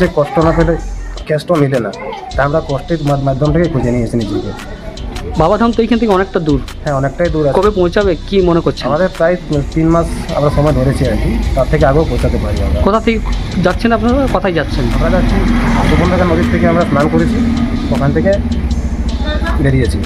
যে কষ্ট না পেলে ক্যাশটাও মিলে না। তাই আমরা কষ্টের মাধ্যমটাকে মাধ্যম থেকে খুঁজে নিয়ে নিজেকে। বাবাধাম তো এইখান থেকে অনেকটা দূর। হ্যাঁ অনেকটাই দূর কবে পৌঁছাবে কি মনে করছে আমাদের প্রায় তিন মাস আমরা সময় ধরেছি আর কি। তার থেকে আগেও পৌঁছাতে পারি আমরা। কোথা থেকে যাচ্ছেন আপনারা? কোথায় যাচ্ছেন? আমরা যাচ্ছি সুবর্ণরেখা নদীর থেকে আমরা স্নান করেছি। ওখান থেকে বেরিয়েছি।